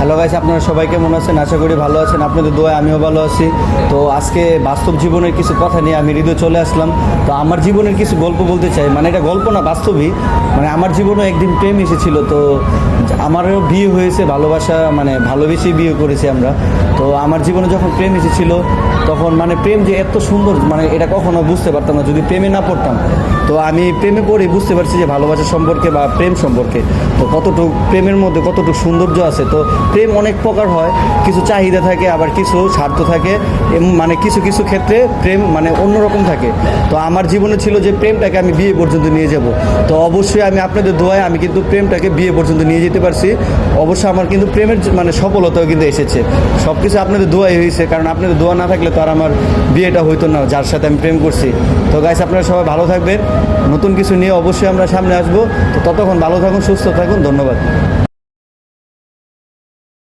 Hello guys আপনারা সবাই কেমন আছেন? আশা করি ভালো আছেন। আপনাদের দোয়ায় আমিও ভালো আছি। তো আজকে বাস্তব জীবনের কিছু কথা নিয়ে আমি হৃদয় চলে আসলাম। তো আমার জীবনের কিছু গল্প বলতে চাই। মানে এটা গল্প না, বাস্তবই। মানে আমার জীবনে একদিন প্রেম এসেছিল। তো আমারও বিয়ে হয়েছে, ভালোবাসা মানে ভালোবেসেই বিয়ে করেছি আমরা। তো আমার জীবনে যখন প্রেম এসেছিল, তখন মানে প্রেম যে এত সুন্দর মানে এটা কখনো বুঝতে পারতাম না। যদি প্রেমে না পড়তাম। তো আমি প্রেমে পড়ে বুঝতে পারছি যে ভালোবাসা সম্পর্কে বা প্রেম সম্পর্কে, তো কতটুকু প্রেমের মধ্যে কতটুকু সৌন্দর্য আছে। তো প্রেম অনেক প্রকার হয়। কিছু চাহিদা থাকে, আবার কিছু স্বার্থ থাকে। মানে কিছু কিছু ক্ষেত্রে প্রেম মানে অন্যরকম থাকে। তো আমার জীবনে ছিল যে প্রেমটাকে আমি বিয়ে পর্যন্ত নিয়ে যাব। তো অবশ্যই আমি আপনাদের দোয়ায় আমি কিন্তু প্রেমটাকে বিয়ে পর্যন্ত নিয়ে যেতে পারছি। অবশ্যই আমার কিন্তু প্রেমের মানে সফলতাও কিন্তু এসেছে। সব কিছু আপনাদের দোয়াই হয়েছে, কারণ আপনাদের দোয়া না থাকলে তো আর আমার বিয়েটা হইতো না, যার সাথে আমি প্রেম করছি। তো গাইস আপনারা সবাই ভালো থাকবেন। নতুন কিছু নিয়ে অবশ্যই আমরা সামনে আসব। তো ততক্ষণ ভালো থাকুন, সুস্থ থাকুন, ধন্যবাদ।